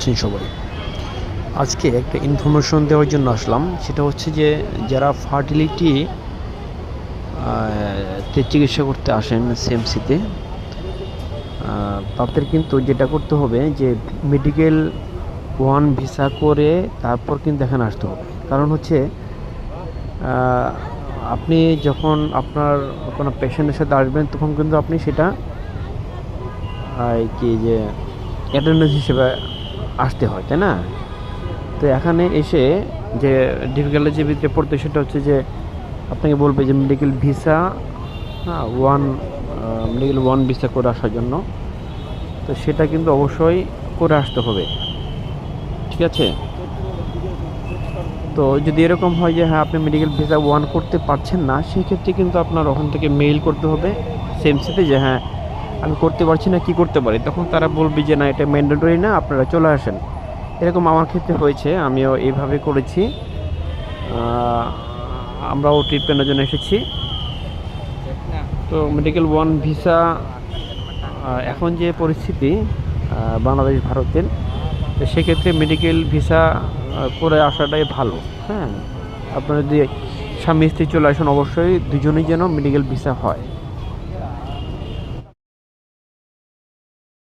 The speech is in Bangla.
আছেন সবাই। আজকে একটা ইনফরমেশন দেওয়ার জন্য আসলাম। সেটা হচ্ছে যে, যারা ফার্টিলিটি তে চিকিৎসা করতে আসেন সিএমসিতে তাদের কিন্তু যেটা করতে হবে যে মেডিকেল ওয়ান ভিসা করে তারপর কিন্তু এখানে আসতে হবে। কারণ হচ্ছে আপনি যখন আপনার কোনো পেশেন্টের সাথে আসবেন, তখন কিন্তু আপনি সেটা কি যে অ্যাটেন্ডেন্স হিসেবে আসতে হয়, তাই না? তো এখানে এসে যে ডিফিকাল্টি যে ভিতরে পড়তে সেটা হচ্ছে যে আপনাকে বলবে যে মেডিকেল ভিসা হ্যাঁ ওয়ান মেডিকেল ওয়ান ভিসা করে আসার জন্য। তো সেটা কিন্তু অবশ্যই করে আসতে হবে। ঠিক আছে? তো যদি এরকম হয় যে হ্যাঁ আপনি মেডিকেল ভিসা ওয়ান করতে পারছেন না সেই ক্ষেত্রে কিন্তু আপনার ওখান থেকে মেইল করতে হবে। সেম সেমসিতে যে হ্যাঁ আমি করতে পারছি না, কি করতে পারি? তখন তারা বলবে যে, না, এটা ম্যান্ডেটরি না, আপনারা চলে আসেন। এরকম আমার ক্ষেত্রে হয়েছে, আমিও এইভাবে করেছি। আমরাও ট্রিটমেন্টের জন্য এসেছি। তো মেডিকেল ওয়ান ভিসা এখন যে পরিস্থিতি বাংলাদেশ, ভারতের সেক্ষেত্রে মেডিকেল ভিসা করে আসাটাই ভালো হ্যাঁ? আপনারা যদি স্বামী স্ত্রী চলে আসেন, অবশ্যই দুজনেই যেন মেডিকেল ভিসা হয়।